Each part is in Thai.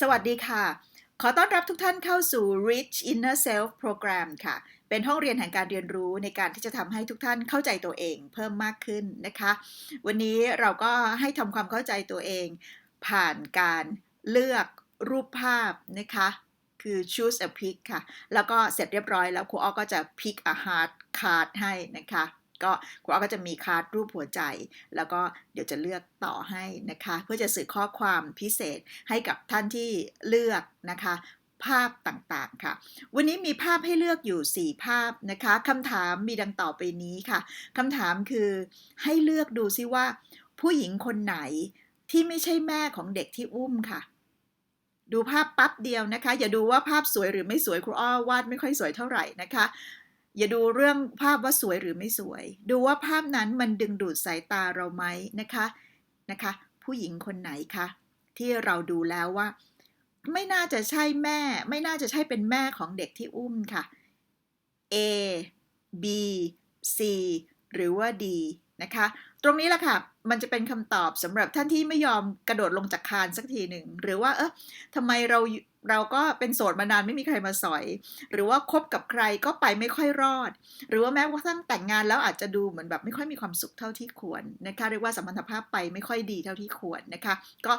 สวัสดีค่ะ ขอต้อนรับทุกท่านเข้าสู่ Rich Inner Self Program ค่ะ เป็นห้องเรียนแห่งการเรียนรู้ในการที่จะทำให้ทุกท่านเข้าใจตัวเองเพิ่มมากขึ้นนะคะ วันนี้เราก็ให้ทำความเข้าใจตัวเอง ผ่านการเลือกรูปภาพนะคะ คือ choose a pic ค่ะ แล้วก็เสร็จเรียบร้อยแล้วครูอ้อก็จะ pick a heart card ให้นะคะ ก็ครูอ้อก็จะมีคาร์ดรูปหัวใจ แล้วก็เดี๋ยวจะเลือกต่อให้นะคะ เพื่อจะสื่อข้อความพิเศษให้กับท่านที่เลือกนะคะภาพต่างๆค่ะ วันนี้มีภาพให้เลือกอยู่ 4 ภาพนะคะคำถามมีดังต่อไปนี้ค่ะคำถามคือให้เลือกดูซิว่า ผู้หญิงคนไหนที่ไม่ใช่แม่ของเด็กที่อุ้มค่ะ ดูภาพปั๊บเดียวนะคะ อย่าดูว่าภาพสวยหรือไม่สวยครูอ้อวาดไม่ค่อยสวยเท่าไหร่นะคะ อย่าดูเรื่องภาพว่าสวยหรือไม่สวย ดูว่าภาพนั้นมันดึงดูดสายตาเราไหมนะคะนะคะ ผู้หญิงคนไหนคะที่เราดูแล้วว่า ไม่น่าจะใช่แม่ ไม่น่าจะใช่เป็นแม่ของเด็กที่อุ้มค่ะ A B C หรือว่า D นะคะ ตรงนี้แหละค่ะ มันจะเป็นคำตอบสำหรับท่านที่ไม่ยอมกระโดดลงจากคานสักทีหนึ่ง หรือว่าเออทำไมเราเราก็เป็นโสดมานานไม่มีใครมาสอย หรือว่าคบกับใครก็ไปไม่ค่อยรอด หรือว่าแม้กระทั่งแต่งงานแล้วอาจจะดูเหมือนแบบไม่ค่อยมีความสุขเท่าที่ควรนะคะเรียกว่าสัมพันธภาพไปไม่ค่อยดีเท่าที่ควรนะคะ ก็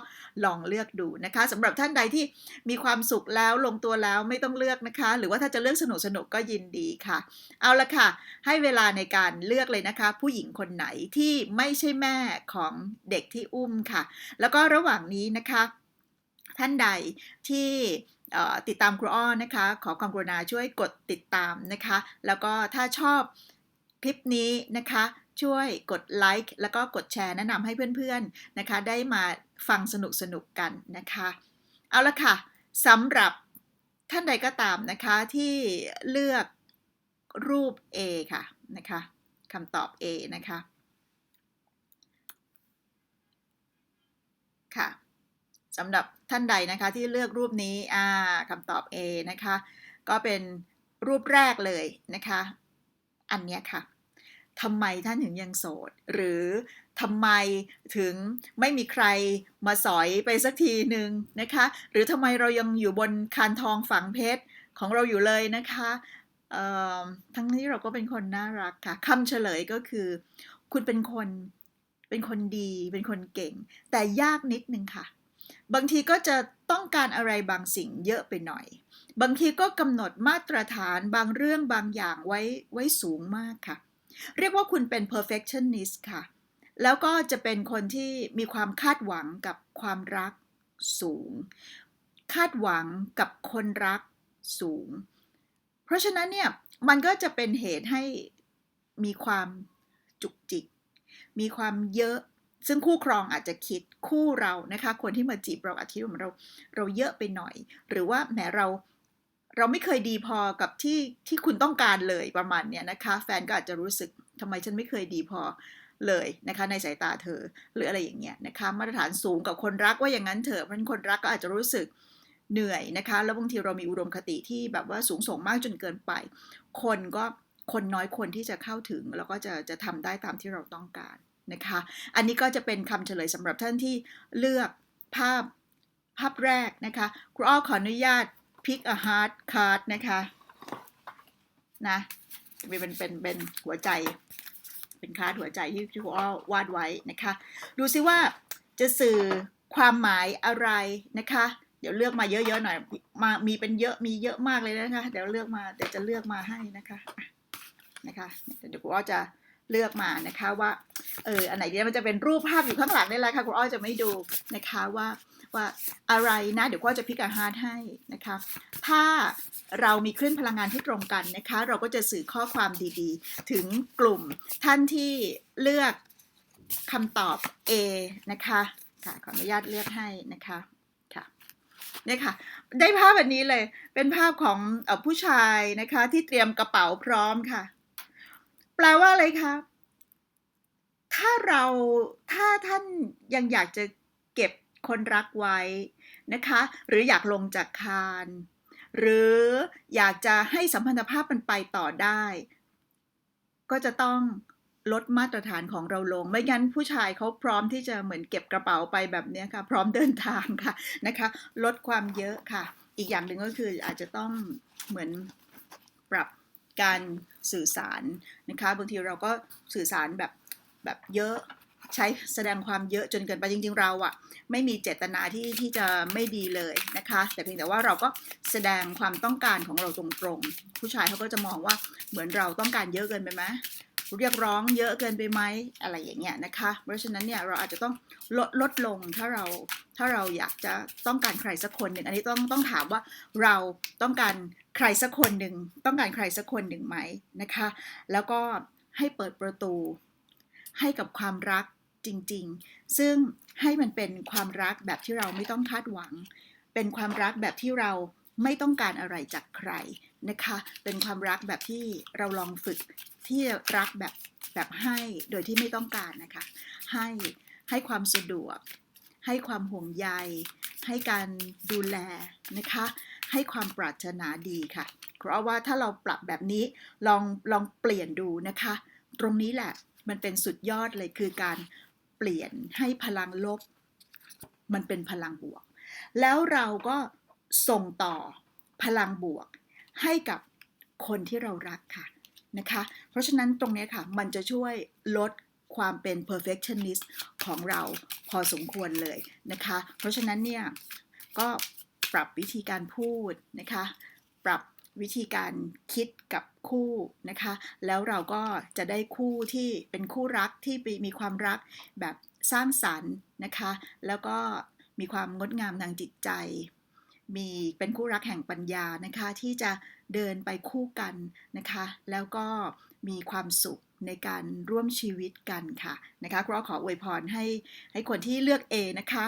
ลองเลือกดูนะคะสำหรับท่านใดที่มีความสุขแล้วลงตัวแล้วไม่ต้องเลือกนะคะ หรือว่าถ้าจะเลือกสนุกสนุกก็ยินดีค่ะ เอาละค่ะ ให้เวลาในการเลือกเลยนะคะ ผู้หญิงคนไหนที่ไม่ใช่แม่ของเด็กที่อุ้มค่ะ แล้วก็ระหว่างนี้นะคะ ท่านใดที่ติดตามครูอ้อนะคะ ขอความกรุณาช่วยกดติดตามนะคะ แล้วก็ถ้าชอบคลิปนี้นะคะช่วยกดไลค์แล้วก็กดแชร์แนะนำให้เพื่อนๆนะคะ ได้มาฟังสนุกๆกันนะคะ เอาละค่ะสำหรับท่านใดก็ตามนะคะที่เลือกรูป A ค่ะนะคะคำตอบ A นะคะ ค่ะสำหรับท่านใดนะคะที่เลือกรูปนี้อ่าคำตอบ A นะคะ ก็เป็นรูปแรกเลยนะคะ อันนี้ค่ะทำไมท่านถึงยังโสด หรือทำไมถึงไม่มีใครมาสอยไปสักทีหนึ่งนะคะ หรือทำไมเรายังอยู่บนคานทองฝังเพชรของเราอยู่เลยนะคะทั้งนี้เราก็เป็นคนน่ารักค่ะคำเฉลยก็คือ คุณเป็นคน เป็นคนดีเป็นคนเก่ง แต่ยากนิดนึงค่ะ บางทีก็จะต้องการอะไรบางสิ่งเยอะไปหน่อย บางทีก็กำหนดมาตรฐานบางเรื่องบางอย่างไว้ไว้สูงมากค่ะ เรียกว่าคุณเป็น perfectionist ค่ะ แล้วก็จะเป็นคนที่มีความคาดหวังกับความรักสูง คาดหวังกับคนรักสูง เพราะฉะนั้นเนี่ยมันก็จะเป็นเหตุให้มีความจุกจิก มีความเยอะ ซึ่งคู่ครองอาจจะคิดคู่เรานะคะ คนที่มาจีบเราอาจจะคิดว่าเราเราเยอะไปหน่อย หรือว่าแหมเราเราไม่เคยดีพอกับที่ที่คุณต้องการเลยประมาณเนี้ยนะคะ แฟนก็อาจจะรู้สึกทำไมฉันไม่เคยดีพอเลยนะคะในสายตาเธอหรืออะไรอย่างเงี้ยนะคะมาตรฐานสูงกับคนรักว่าอย่างนั้นเถอะเพราะคนรักก็อาจจะรู้สึกเหนื่อยนะคะ แล้วบางทีเรามีอุดมคติที่แบบว่าสูงส่งมากจนเกินไป คนก็ คนน้อยคนที่จะเข้าถึง แล้วก็จะจะทำได้ตามที่เราต้องการนะคะ อันนี้ก็จะเป็นคำเฉลยสำหรับท่านที่เลือกภาพภาพแรกนะคะครูอ้อขออนุญาต pick a heart card นะคะนะเป็นเป็นเป็นหัวใจ เป็นคาร์ดหัวใจที่ครูอ้อวาดไว้นะคะ ดูซิว่าจะสื่อความหมายอะไรนะคะ เดี๋ยวเลือกมาเยอะๆหน่อยมามีเป็นเยอะมีเยอะมากเลยนะคะ เดี๋ยวเลือกมาเดี๋ยวจะเลือกมาให้นะคะ นะคะเดี๋ยวครูอ้อจะเลือกมานะคะว่าเอออันไหนเนี่ยมันจะเป็นรูปภาพอยู่ข้างหลังนี่แหละค่ะคุณอ้อจะไม่ดูนะคะว่าว่าอะไรนะเดี๋ยวก็จะพิกาฮาร์ดให้นะคะ ถ้าเรามีคลื่นพลังงานที่ตรงกันนะคะ เราก็จะสื่อข้อความดีๆ ถึงกลุ่มท่านที่เลือกคำตอบ A นะคะค่ะขออนุญาตเลือกให้นะคะค่ะนี่ค่ะ ได้ภาพแบบนี้เลยเป็นภาพของผู้ชายนะคะที่เตรียมกระเป๋าพร้อมค่ะ แปลว่าอะไรคะ ถ้าเราถ้าท่านยังอยากจะเก็บคนรักไว้นะคะ หรืออยากลงจากคาน หรืออยากจะให้สัมพันธภาพมันไปต่อได้ ก็จะต้องลดมาตรฐานของเราลง ไม่งั้นผู้ชายเขาพร้อมที่จะเหมือนเก็บกระเป๋าไปแบบนี้ค่ะ พร้อมเดินทางค่ะนะคะ ลดความเยอะค่ะ อีกอย่างหนึ่งก็คืออาจจะต้องเหมือนปรับการ สื่อสารนะคะบางทีเราก็สื่อสารแบบแบบเยอะใช้แสดงความเยอะจนเกินไปจริงๆเราอะไม่มีเจตนาที่ที่จะไม่ดีเลยนะคะ แต่เพียงแต่ว่าเราก็แสดงความต้องการของเราตรงๆ ผู้ชายเขาก็จะมองว่าเหมือนเราต้องการเยอะเกินไปไหม เรียกร้องเยอะเกินไปไหมอะไรอย่างเงี้ยนะคะ เพราะฉะนั้นเนี่ยเราอาจจะต้องลดลดลงถ้าเราถ้าเราอยากจะต้องการใครสักคนหนึ่งอันนี้ต้องต้องถามว่าเราต้องการใครสักคนหนึ่งต้องการใครสักคนหนึ่งไหมนะคะ แล้วก็ให้เปิดประตู ให้กับความรักจริง ๆ ซึ่งให้มันเป็นความรักแบบที่เราไม่ต้องคาดหวัง เป็นความรักแบบที่เรา ไม่ต้องการอะไรจากใครนะคะ เป็นความรักแบบที่เราลองฝึกที่รักแบบแบบให้โดยที่ไม่ต้องการนะคะ ให้ให้ความสะดวก ให้ความห่วงใย ให้การดูแลนะคะ ให้ความปรารถนาดีค่ะ เพราะว่าถ้าเราปรับแบบนี้ลองลองเปลี่ยนดูนะคะ ตรงนี้แหละมันเป็นสุดยอดเลยคือการเปลี่ยนให้พลังลบ มันเป็นพลังบวก แล้วเราก็ ส่งต่อพลังบวกให้กับคนที่เรารักค่ะนะคะ เพราะฉะนั้นตรงนี้ค่ะมันจะช่วยลดความเป็น perfectionist ของเราพอสมควรเลยนะคะ เพราะฉะนั้นเนี่ยก็ปรับวิธีการพูดนะคะ ปรับวิธีการคิดกับคู่นะคะ แล้วเราก็จะได้คู่ที่เป็นคู่รักที่มีความรักแบบสร้างสรรค์นะคะ แล้วก็มีความงดงามทางจิตใจ มีเป็นคู่รักแห่งปัญญานะคะที่จะเดินไปคู่กันนะคะ แล้วก็มีความสุขในการร่วมชีวิตกันค่ะนะคะก็ขออวยพรให้ให้คนที่เลือก A นะคะ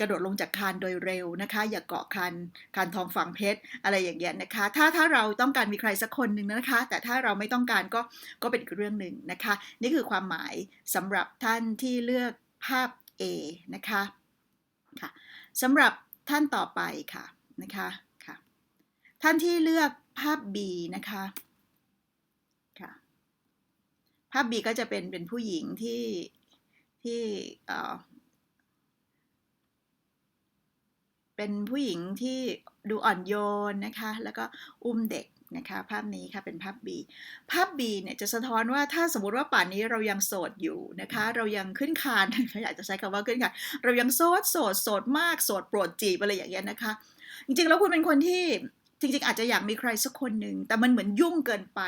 กระโดดลงจากคานโดยเร็วนะคะ อย่าเกาะคานคานทองฝังเพชรอะไรอย่างเงี้ยนะคะ ถ้าถ้าเราต้องการมีใครสักคนหนึ่งนะคะ แต่ถ้าเราไม่ต้องการก็ก็เป็นอีกเรื่องหนึ่งนะคะ นี่คือความหมายสำหรับท่านที่เลือกภาพ A นะคะค่ะสำหรับท่านต่อไปค่ะ นะคะค่ะท่านที่เลือกภาพ B นะคะค่ะภาพ B ก็จะเป็นเป็นผู้หญิงที่ที่เอ่อเป็นผู้หญิงที่ดูอ่อนโยนนะคะ แล้วก็อุ้มเด็กนะคะภาพนี้ค่ะเป็นภาพ B ภาพ B เนี่ยจะสะท้อนว่าถ้าสมมติว่าป่านนี้เรายังโสดอยู่นะคะ เรายังขึ้นคานอยากจะใช้คำว่าขึ้นคานเรายังโสดโสดโสดมากโสดโปรดจีบอะไรอย่างเงี้ยนะคะ จริงๆ แล้วคุณเป็นคนที่จริงๆ อาจจะอยากมีใครสักคนหนึ่ง แต่มันเหมือนยุ่งเกินไป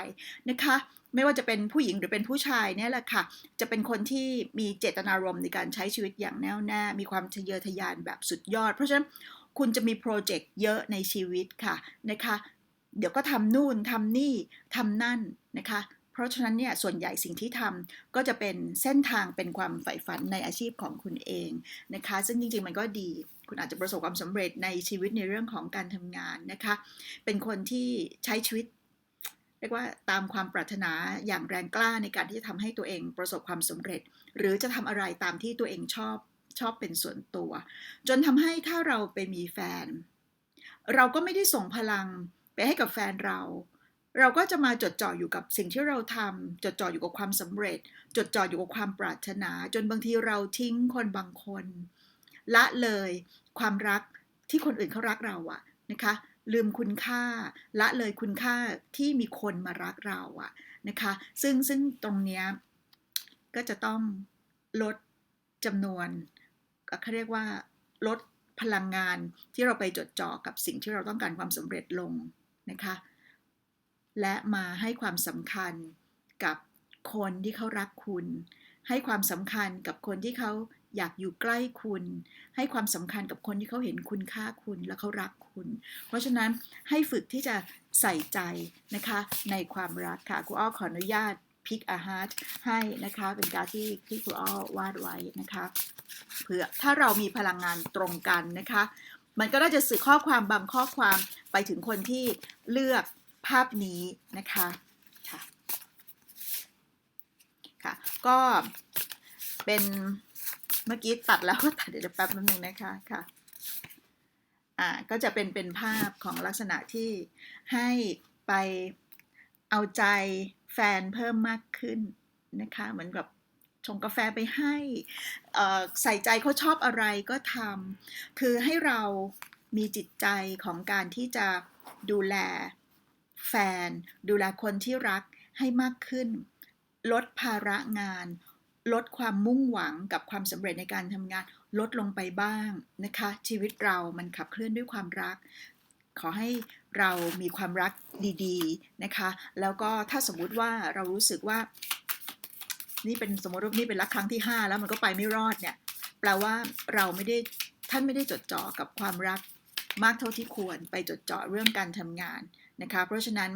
นะคะ ไม่ว่าจะเป็นผู้หญิงหรือเป็นผู้ชายเนี่ยแหละค่ะ จะเป็นคนที่มีเจตนารมณ์ในการใช้ชีวิตอย่างแน่วแน่ มีความทะเยอทะยานแบบสุดยอด เพราะฉะนั้นคุณจะมีโปรเจกต์เยอะในชีวิตค่ะนะคะ เดี๋ยวก็ทำนู่นทำนี่ทำนั่นนะคะ เพราะฉะนั้นเนี่ยส่วนใหญ่สิ่งที่ทำก็จะเป็นเส้นทางเป็นความใฝ่ฝันในอาชีพของคุณเองนะคะ ซึ่งจริงๆมันก็ดี คุณอาจจะประสบความสำเร็จในชีวิตในเรื่องของการทำงานนะคะ เป็นคนที่ใช้ชีวิตเรียกว่าตามความปรารถนาอย่างแรงกล้าในการที่จะทำให้ตัวเองประสบความสำเร็จ หรือจะทำอะไรตามที่ตัวเองชอบชอบเป็นส่วนตัว จนทำให้ถ้าเราไปมีแฟน เราก็ไม่ได้ส่งพลังไปให้กับแฟนเรา เราก็จะมาจดจ่ออยู่กับสิ่งที่เราทำจดจ่ออยู่กับความสำเร็จ จดจ่ออยู่กับความปรารถนา จนบางทีเราทิ้งคนบางคน ละเลยความรักที่คนอื่นเขารักเราอะนะคะ ลืมคุณค่า ละเลยคุณค่าที่มีคนมารักเราอะนะคะ ซึ่งซึ่งตรงเนี้ยก็จะต้องลดจำนวนเขาเรียกว่าลดพลังงานที่เราไปจดจ่อกับสิ่งที่เราต้องการความสำเร็จลงนะคะ และมาให้ความสำคัญกับคนที่เขารักคุณ ให้ความสำคัญกับคนที่เขาอยากอยู่ใกล้คุณ ให้ความสำคัญกับคนที่เขาเห็นคุณค่าคุณและเขารักคุณ เพราะฉะนั้นให้ฝึกที่จะใส่ใจนะคะในความรักค่ะครูอ้อขออนุญาตพิกอาฮาร์ให้นะคะเป็นการที่ที่ครูอ้อวาดไว้นะคะเพื่อถ้าเรามีพลังงานตรงกันนะคะ มันก็น่าจะสื่อข้อความบางข้อความไปถึงคนที่เลือก ภาพนี้นะคะค่ะค่ะ ก็เป็นเมื่อกี้ตัดแล้วตัดเดี๋ยวแป๊บนึงนะคะค่ะอ่าก็จะเป็นเป็นภาพของลักษณะที่ให้ไปเอาใจแฟนเพิ่มมากขึ้นนะคะเหมือนกับชงกาแฟไปให้เอ่อใส่ใจเขาชอบอะไรก็ทำคือให้เรามีจิตใจของการที่จะดูแล แฟน ดูแลคนที่รักให้มากขึ้น ลดภาระงาน ลดความมุ่งหวังกับความสำเร็จในการทำงาน ลดลงไปบ้างนะคะ ชีวิตเรามันขับเคลื่อนด้วยความรัก ขอให้เรามีความรักดีๆนะคะ แล้วก็ถ้าสมมุติว่าเรารู้สึกว่า นี่เป็นสมมติว่านี่เป็นรักครั้งที่ 5 แล้วมันก็ไปไม่รอดเนี่ยแปลว่าเราไม่ได้ท่านไม่ได้จดจ่อกับความรัก มากเท่าที่ควรไปจดจ่อเรื่องการทำงานนะคะ เพราะฉะนั้น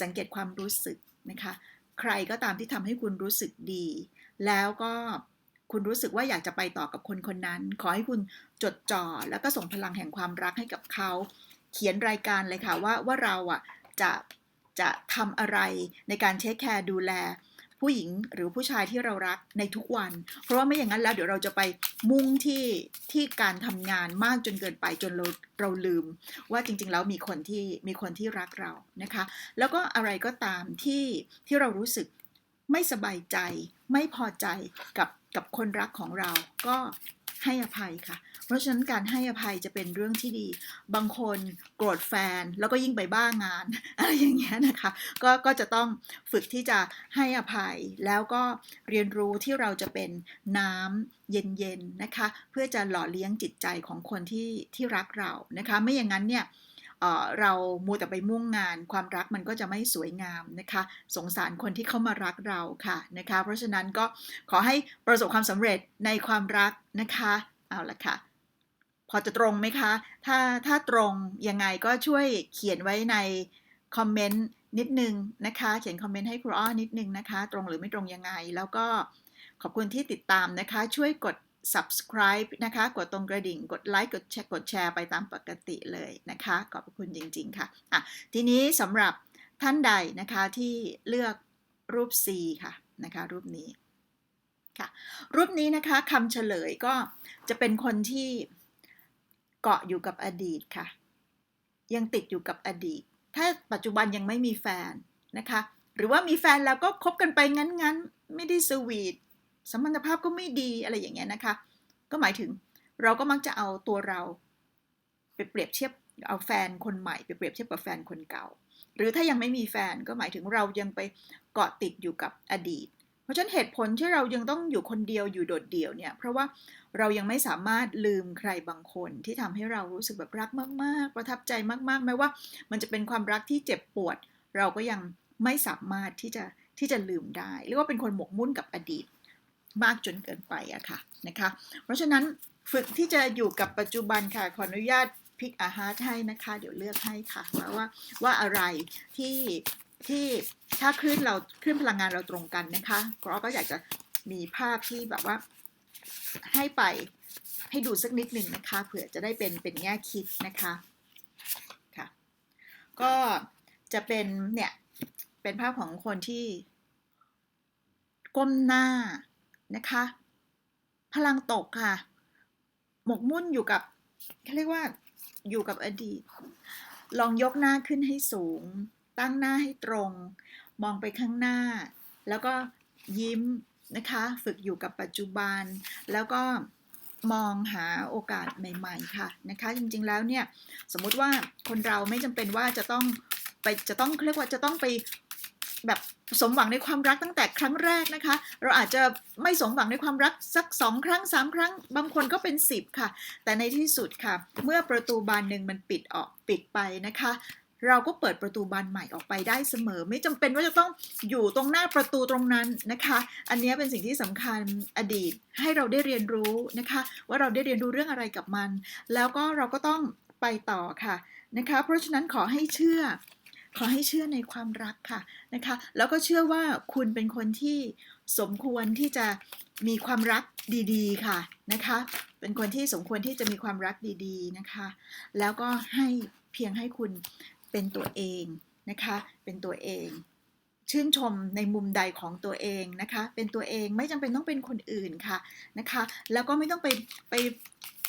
สังเกตความรู้สึกนะคะ ใครก็ตามที่ทำให้คุณรู้สึกดี แล้วก็คุณรู้สึกว่าอยากจะไปต่อกับคนคนนั้น ขอให้คุณจดจ่อแล้วก็ส่งพลังแห่งความรักให้กับเขา เขียนรายการเลยค่ะว่าว่าเราอะจะจะทำอะไรในการเทคแคร์ดูแล ผู้หญิงหรือผู้ชายที่เรารักในทุกวัน เพราะว่าไม่อย่างนั้นแล้วเดี๋ยวเราจะไปมุ่งที่ที่การทำงานมากจนเกินไปจนเราเราลืม ว่าจริงๆแล้วมีคนที่มีคนที่รักเรานะคะ แล้วก็อะไรก็ตามที่ที่เรารู้สึกไม่สบายใจ ไม่พอใจกับกับคนรักของเรา ก็ ให้อภัยค่ะ เพราะฉะนั้นการให้อภัยจะเป็นเรื่องที่ดี บางคนโกรธแฟนแล้วก็ยิ่งไปบ้างานอะไรอย่างเงี้ยนะคะ ก็ก็จะต้องฝึกที่จะให้อภัย แล้วก็เรียนรู้ที่เราจะเป็นน้ำเย็นๆนะคะ เพื่อจะหล่อเลี้ยงจิตใจของคนที่ที่รักเรานะคะ ไม่อย่างนั้นเนี่ย เรามัวแต่ไปมุ่งงาน ความรักมันก็จะไม่สวยงามนะคะ สงสารคนที่เข้ามารักเราค่ะนะคะ เพราะฉะนั้นก็ขอให้ประสบความสำเร็จในความรักนะคะเอาละค่ะพอจะตรงไหมคะ ถ้าถ้าตรงยังไงก็ช่วยเขียนไว้ในคอมเมนต์นิดนึงนะคะ เขียนคอมเมนต์ให้ครูอ้อนิดนึงนะคะ ตรงหรือไม่ตรงยังไง แล้วก็ขอบคุณที่ติดตามนะคะ ช่วยกด subscribe นะคะ กดตรงกระดิ่ง กดไลค์ กดแชร์ กดแชร์ไปตามปกติเลยนะคะ ขอบพระคุณจริง ๆ ค่ะอะ ทีนี้สำหรับท่านใดนะคะที่เลือกรูป C ค่ะนะคะรูปนี้ค่ะรูปนี้นะคะคำเฉลยก็จะเป็นคนที่เกาะอยู่กับอดีตค่ะ ยังติดอยู่กับอดีต ถ้าปัจจุบันยังไม่มีแฟนนะคะ หรือว่ามีแฟนแล้วก็คบกันไปงั้นๆ ไม่ได้สวีท สมพันธภาพก็ไม่ดีอะไรอย่างเงี้ยนะคะ ก็หมายถึงเราก็มักจะเอาตัวเราไปเปรียบเทียบเอาแฟนคนใหม่ไปเปรียบเทียบกับแฟนคนเก่า หรือถ้ายังไม่มีแฟนก็หมายถึงเรายังไปเกาะติดอยู่กับอดีต เพราะฉะนั้นเหตุผลที่เรายังต้องอยู่คนเดียวอยู่โดดเดี่ยวเนี่ยเพราะว่าเรายังไม่สามารถลืมใครบางคนที่ทำให้เรารู้สึกแบบรักมาก ๆ ประทับใจมากๆแม้ว่า มันจะเป็นความรักที่เจ็บปวด เราก็ยังไม่สามารถที่จะที่จะลืมได้เรียกว่าเป็นคนหมกมุ่นกับอดีต มากจนเกินไปอะค่ะนะคะ เพราะฉะนั้นฝึกที่จะอยู่กับปัจจุบันค่ะ ขออนุญาตพิกอาหารให้นะคะ เดี๋ยวเลือกให้ค่ะว่าว่าว่าอะไรที่ที่ถ้าคลื่นเราคลื่นพลังงานเราตรงกันนะคะก็ก็อยากจะมีภาพที่แบบว่าให้ไปให้ดูสักนิดหนึ่งนะคะ เผื่อจะได้เป็นเป็นแง่คิดนะคะค่ะ ก็จะเป็นเนี่ยเป็นภาพของคนที่ก้มหน้า นะคะ พลังตกค่ะ หมกมุ่นอยู่กับเขาเรียกว่าอยู่กับอดีต ลองยกหน้าขึ้นให้สูง ตั้งหน้าให้ตรง มองไปข้างหน้า แล้วก็ยิ้มนะคะ ฝึกอยู่กับปัจจุบัน แล้วก็มองหาโอกาสใหม่ ๆ ค่ะนะคะ จริงๆแล้วเนี่ย สมมุติว่าคนเราไม่จำเป็นว่าจะต้องไปจะต้องเรียกว่าจะต้องไป แบบสมหวังในความรักตั้งแต่ครั้งแรกนะคะ เราอาจจะไม่สมหวังในความรักสักสองครั้งสามครั้ง บางคนก็เป็นสิบค่ะ แต่ในที่สุดค่ะ เมื่อประตูบานหนึ่งมันปิดออกปิดไปนะคะ เราก็เปิดประตูบานใหม่ออกไปได้เสมอ ไม่จำเป็นว่าจะต้องอยู่ตรงหน้าประตูตรงนั้นนะคะ อันนี้เป็นสิ่งที่สำคัญอดีตให้เราได้เรียนรู้นะคะ ว่าเราได้เรียนรู้เรื่องอะไรกับมัน แล้วก็เราก็ต้องไปต่อค่ะนะคะ เพราะฉะนั้นขอให้เชื่อ ขอให้เชื่อในความรักค่ะนะคะ แล้วก็เชื่อว่าคุณเป็นคนที่สมควรที่จะมีความรักดีๆค่ะนะคะ เป็นคนที่สมควรที่จะมีความรักดีๆนะคะ แล้วก็ให้เพียงให้คุณเป็นตัวเองนะคะ เป็นตัวเอง ชื่นชมในมุมใดของตัวเองนะคะ เป็นตัวเองไม่จำเป็นต้องเป็นคนอื่นค่ะนะคะ แล้วก็ไม่ต้องไปไป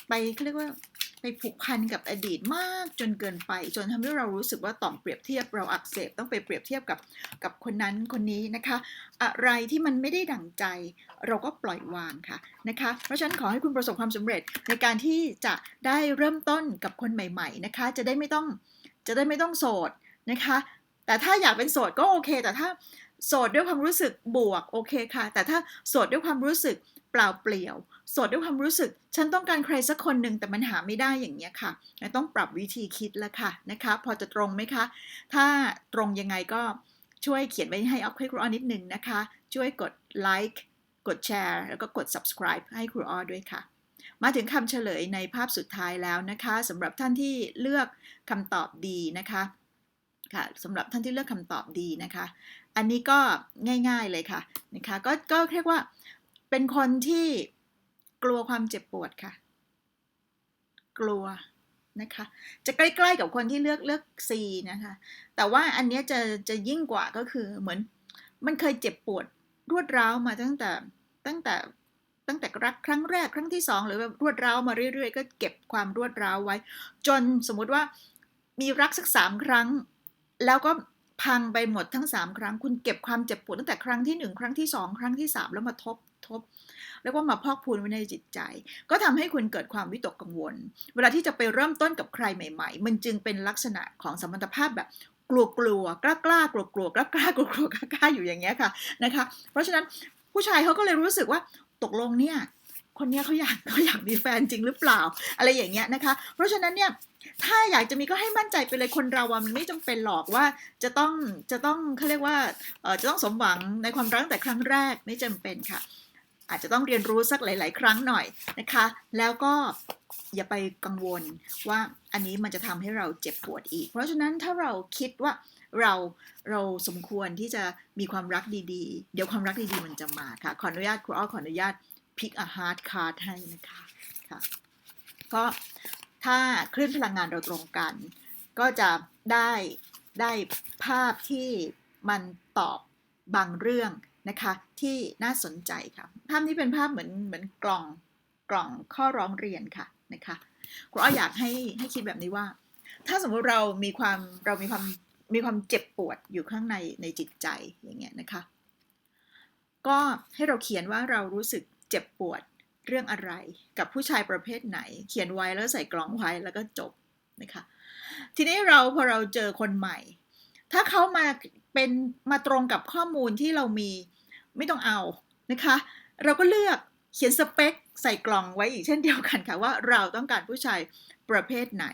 ไปเขาเรียกว่า ไปผูกพันกับอดีตมากจนเกินไป จนทำให้เรารู้สึกว่าต้องเปรียบเทียบเราอักเสบต้องไปเปรียบเทียบกับกับคนนั้นคนนี้นะคะ อะไรที่มันไม่ได้ดั่งใจ เราก็ปล่อยวางค่ะนะคะ เพราะฉะนั้นขอให้คุณประสบความสำเร็จในการที่จะได้เริ่มต้นกับคนใหม่ ๆนะคะ จะได้ไม่ต้องจะได้ไม่ต้องโสดนะคะ แต่ถ้าอยากเป็นโสดก็โอเค แต่ถ้าโสดด้วยความรู้สึกบวกโอเคค่ะ แต่ถ้าโสดด้วยความรู้สึก เปล่าเปลี่ยวโสดด้วยความรู้สึก ฉันต้องการใครสักคนหนึ่งแต่มันหาไม่ได้อย่างเงี้ยค่ะ ต้องปรับวิธีคิดแล้วค่ะนะคะ พอจะตรงไหมคะ ถ้าตรงยังไงก็ช่วยเขียนไว้ให้อัพให้ครูอ้อนิดนึงนะคะ ช่วยกดไลค์กดแชร์แล้วก็กด subscribe ให้ครูอ้อด้วยค่ะ มาถึงคำเฉลยในภาพสุดท้ายแล้วนะคะสำหรับท่านที่เลือกคำตอบดีนะคะค่ะสำหรับท่านที่เลือกคำตอบดีนะคะ อันนี้ก็ง่ายๆเลยค่ะนะคะก็ก็เรียกว่า เป็นคนที่กลัวความเจ็บปวดค่ะ กลัวนะคะ จะใกล้ๆกับคนที่เลือกเลือก C นะคะ แต่ว่าอันนี้จะจะยิ่งกว่าก็คือเหมือนมันเคยเจ็บปวดรวดร้าวมาตั้งแต่ตั้งแต่ตั้งแต่รักครั้งแรกครั้งที่สองหรือแบบรวดร้าวมาเรื่อยๆ ก็เก็บความรวดร้าวไว้ จนสมมุติว่ามีรักสักสามครั้ง แล้วก็ พังไปหมดทั้ง 3 ครั้ง คุณเก็บความเจ็บปวดตั้งแต่ครั้งที่ 1 ครั้งที่ 2 ครั้งที่ 3 แล้วมาทบทบแล้วก็มาพอกพูนไว้ในจิตใจ ก็ทำให้คุณเกิดความวิตกกังวล เวลาที่จะไปเริ่มต้นกับใครใหม่ ๆ มันจึงเป็นลักษณะของสมรรถภาพแบบกลัวกลัวกล้ากล้ากลัวกลัวกล้ากล้ากลัวกลัวกล้าอยู่อย่างเงี้ยค่ะนะคะ เพราะฉะนั้นผู้ชายเขาก็เลยรู้สึกว่าตกลงเนี่ย คนนี้เขาอยากเขาอยากมีแฟนจริงหรือเปล่า อะไรอย่างเงี้ยนะคะ เพราะฉะนั้นเนี่ยถ้าอยากจะมีก็ให้มั่นใจไปเลยคนเราอะมันไม่จำเป็นหรอกว่าจะต้องจะต้องเขาเรียกว่าเออจะต้องสมหวังในความรักแต่ครั้งแรกไม่จำเป็นค่ะ อาจจะต้องเรียนรู้สักหลาย ๆ ครั้งหน่อยนะคะ แล้วก็อย่าไปกังวลว่าอันนี้มันจะทำให้เราเจ็บปวดอีก เพราะฉะนั้นถ้าเราคิดว่าเราเราสมควรที่จะมีความรักดี ๆ เดี๋ยวความรักดี ๆ มันจะมาค่ะขออนุญาตครูอ้อขออนุญาต พิกอาฮาร์ดคาร์ดให้นะคะค่ะก็ถ้าคลื่นพลังงานเราตรงกัน ก็จะได้ได้ภาพที่มันตอบบางเรื่องนะคะที่น่าสนใจค่ะ ภาพนี้เป็นภาพเหมือนเหมือนกล่องกล่องข้อร้องเรียนค่ะนะคะครูอ้ออยากให้ให้คิดแบบนี้ว่า ถ้าสมมติเรามีความเรามีความมีความเจ็บปวดอยู่ข้างในในจิตใจอย่างเงี้ยนะคะ ก็ให้เราเขียนว่าเรารู้สึก เจ็บปวดเรื่องอะไร กับผู้ชายประเภทไหน เขียนไว้แล้วใส่กล่องไว้แล้วก็จบนะคะ ทีนี้เราพอเราเจอคนใหม่ ถ้าเขามาเป็นมาตรงกับข้อมูลที่เรามีไม่ต้องเอานะคะ เราก็เลือกเขียนสเปคใส่กล่องไว้อีกเช่นเดียวกันค่ะว่าเราต้องการผู้ชายประเภทไหน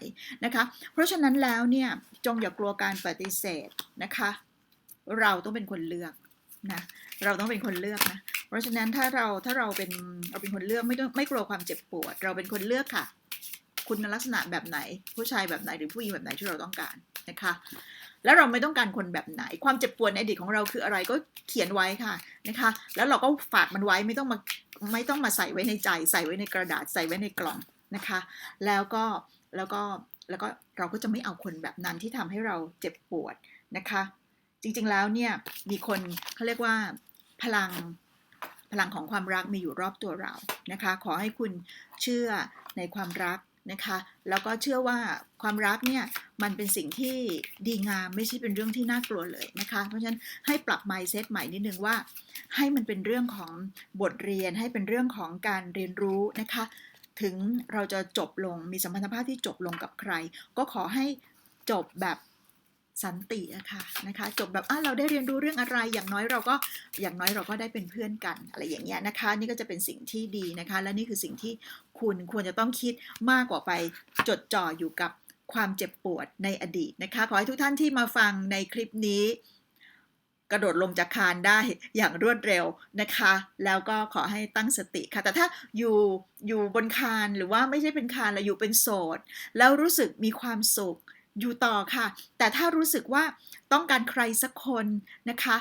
นะคะ เพราะฉะนั้นแล้วเนี่ยจงอย่ากลัวการปฏิเสธนะคะ เราต้องเป็นคนเลือกนะเราต้องเป็นคนเลือกนะ เพราะฉะนั้นถ้าเราถ้าเราเป็นเราเป็นคนเลือกไม่ต้องไม่กลัวความเจ็บปวด เราเป็นคนเลือกค่ะ คุณลักษณะแบบไหน ผู้ชายแบบไหนหรือผู้หญิงแบบไหนที่เราต้องการนะคะ แล้วเราไม่ต้องการคนแบบไหน ความเจ็บปวดในอดีตของเราคืออะไรก็เขียนไว้ค่ะนะคะ แล้วเราก็ฝากมันไว้ไม่ต้องมาไม่ต้องมาใส่ไว้ในใจใส่ไว้ในกระดาษใส่ไว้ในกล่องนะคะ แล้วก็แล้วก็แล้วก็เราก็จะไม่เอาคนแบบนั้นที่ทำให้เราเจ็บปวดนะคะ จริงๆแล้วเนี่ยมีคนเขาเรียกว่าพลัง พลังของความรักมีอยู่รอบตัวเรานะคะ ขอให้คุณเชื่อในความรักนะคะ แล้วก็เชื่อว่าความรักเนี่ยมันเป็นสิ่งที่ดีงามไม่ใช่เป็นเรื่องที่น่ากลัวเลยนะคะ เพราะฉะนั้นให้ปรับ mindset ใหม่นิดนึงว่า ให้มันเป็นเรื่องของบทเรียนให้เป็นเรื่องของการเรียนรู้นะคะ ถึงเราจะจบลงมีสัมพันธภาพที่จบลงกับใคร ก็ขอให้จบแบบ สันตินะคะนะคะ จบแบบอะเราได้เรียนรู้เรื่องอะไร อย่างน้อยเราก็อย่างน้อยเราก็ได้เป็นเพื่อนกันอะไรอย่างเงี้ยนะคะ นี่ก็จะเป็นสิ่งที่ดีนะคะ และนี่คือสิ่งที่คุณควรจะต้องคิดมากกว่าไปจดจ่ออยู่กับความเจ็บปวดในอดีตนะคะ ขอให้ทุกท่านที่มาฟังในคลิปนี้ กระโดดลงจากคานได้อย่างรวดเร็วนะคะ แล้วก็ขอให้ตั้งสติค่ะ แต่ถ้าอยู่อยู่บนคานหรือว่าไม่ใช่เป็นคานแล้วอยู่เป็นโสด แล้วรู้สึกมีความสุข อยู่ต่อค่ะ แต่ถ้ารู้สึกว่าต้องการใครสักคนนะคะ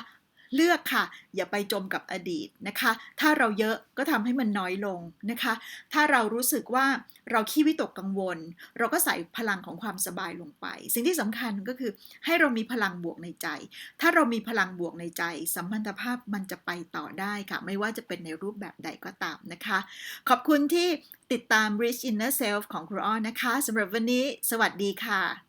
เลือกค่ะ อย่าไปจมกับอดีตนะคะ ถ้าเราเยอะก็ทำให้มันน้อยลงนะคะ ถ้าเรารู้สึกว่าเราขี้วิตกกังวล เราก็ใส่พลังของความสบายลงไป สิ่งที่สำคัญก็คือให้เรามีพลังบวกในใจ ถ้าเรามีพลังบวกในใจ สัมพันธภาพมันจะไปต่อได้ค่ะ ไม่ว่าจะเป็นในรูปแบบใดก็ตามนะคะ ขอบคุณที่ติดตาม Rich Inner Self ของครูอ้อนะคะสำหรับวันนี้ สวัสดีค่ะ